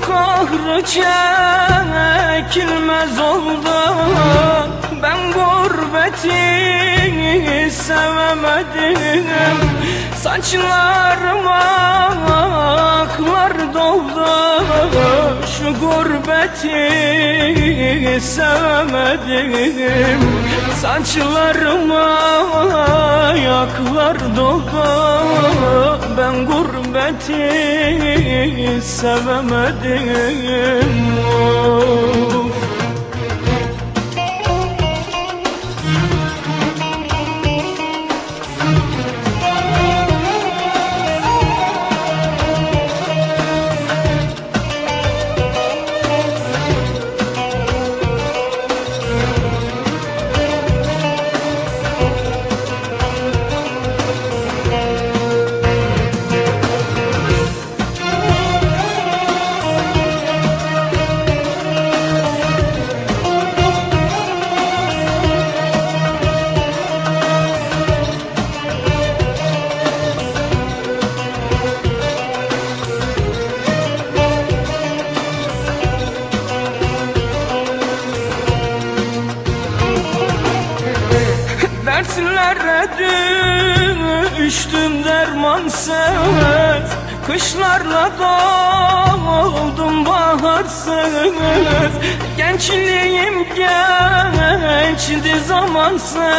kahrı çekilmez oldu. Ben gurbeti sevemedim. Saçlarıma aklar doldu. Şu gurbeti sevemedim Saçlarıma yaklar doldu Ben gurbeti sevemedim of. Dertlere düştüm dermansız Kışlarla doldum baharsız Gençliğim geçti zamansız